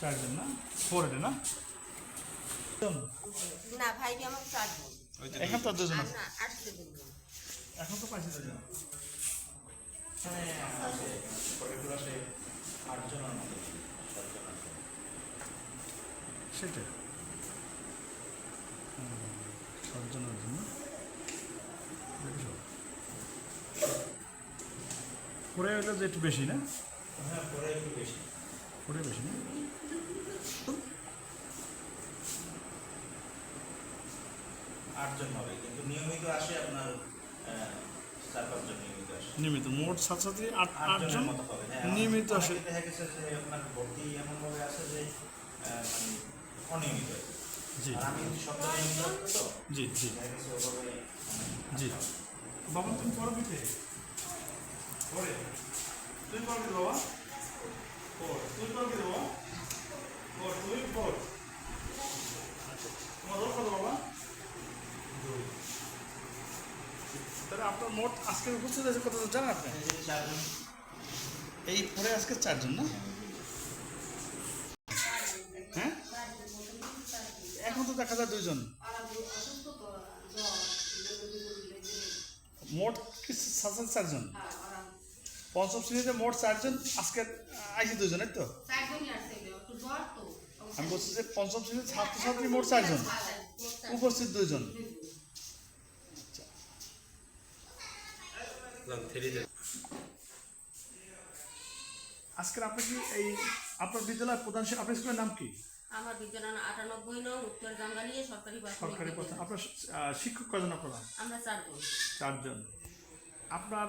চারজন না? ফোর এটা না? না ভাই আমার চারজন এখন তো দুজন। এখন তো পাইছে দুজন। সেটাই। হুম, সাতজনের জন্য পরে হলো যে একটু বেশি না? হ্যাঁ একটু বেশি। না? আটজন হবে কিন্তু নিয়মিত আসে আপনার চার পাঁচজন নিয়মিত আসে। নিয়মিত মোট ছাত্রছাত্রী আট আটজন আটজনের মতো হবে হ্যাঁ নিয়মিত আসে। দেখা গেছে যে আপনার ভর্তি এমনভাবে আসে যে আহ, মানে অনিয়মিত। জি। আমি সপ্তাহে নিয়মিত তো। জি জি। জি। বাবা তুমি পড়বি পড়ে তুই বাবা তুই পড়বি বাবা পড় তুই তোমার রোল কত বাবা দুই তাহলে আপনার মোট আজকে উপস্থিত আছে কত জানেন আপনি? এই চারজন। এই পরে আজকে চারজন না? হ্যাঁ? এখন তো দেখা যায় দুইজন। মোট কি সাতজন চারজন? পঞ্চম শ্রেণীতে মোট চারজন আজকে আইসি দুজন তো? আমি বলছি যে পঞ্চম শ্রেণির ছাত্রছাত্রী মোট চারজন। উপস্থিত দুজন আজকের আপনি কি এই আপনার বিদ্যালয়ের প্রধান আপনার স্কুলের নাম কি? আমার বিদ্যালয় আটানব্বই নং উত্তর গাঙ্গালিয়া সরকারি সরকারি আপনার শিক্ষক কজন আপনার? আমরা চারজন। চারজন। আপনার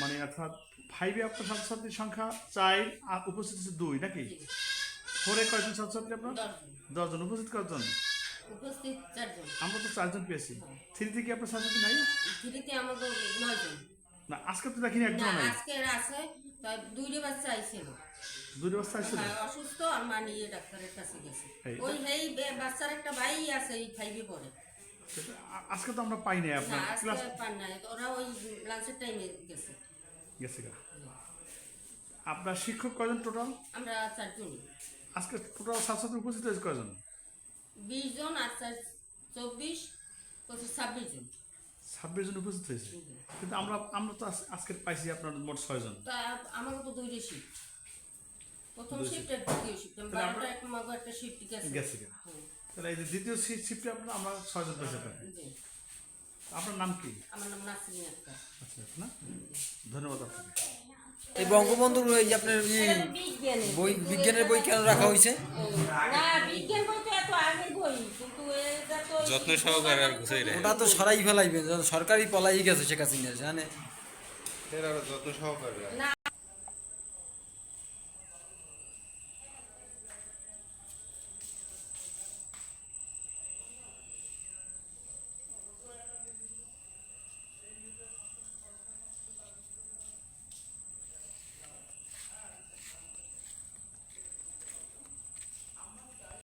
মানে অর্থাৎ ফাইভে আপনার ছাত্রছাত্রীর সংখ্যা চাই আর উপস্থিত আছে দুই নাকি? ফোরে কয়জন ছাত্রছাত্রী আপনার? দশজন। উপস্থিত কয়জন? আমরা তো চারজন পেয়েছি। থ্রিতে কি আপনার ছাত্রছাত্রী নাই? থ্রিতে আমাদের নয়জন। না আজকে তো দেখিনি একজন নাই। আজকের আছে তাই দুইটা বাচ্চা আইছিল। দুই অবস্থা ছিল আর অসুস্থ আর মা নিয়ে ডাক্তারের কাছে গেছে। ওই বাচ্চার একটা ভাই আছে এই ফাইভে পড়ে। আজকে তো আমরা পাই নাই আপনার ক্লাস পান নাই। ওরা ওই লাঞ্চের টাইমে গেছে। গেছে গা। আপনার শিক্ষক কয়জন টোটাল আমরা চারজনই আজকে টোটাল ছাত্রছাত্রী উপস্থিত হয়েছে কয়জন? বিশ জন আর চার চব্বিশ পঁচিশ ছাব্বিশ জন। ছাব্বিশ জন উপস্থিত হয়েছে। কিন্তু আমরা আমরা তো আজকে পাইছি আপনার মোট ছয়জন তা আমারও তো দুইটা শিফট প্রথম শিফট আর দ্বিতীয় শিফট বারোটা আমরা- একটা মাগো একটা শিফট গেছে। গেছে তাহলে এই যে দ্বিতীয় শিফটে আপনার আমরা ছয়জন পেয়েছি জি। আপনার নাম কি? আমার নাম নাসরিন আক্তার। আচ্ছা না ধন্যবাদ আপনাকে। এই বঙ্গবন্ধুর এই যে আপনার বই বিজ্ঞানের বই কেন রাখা হয়েছে? না বিজ্ঞান বই তো এত আগের বই কিন্তু এটা তো যত্ন সহকারে আর গুছাই রাখে। ওটা তো সরাই ফেলাইবেন সরকারি পলাই গেছে শেখ হাসিনা জানে? এর আরও যত্ন সহকারে। না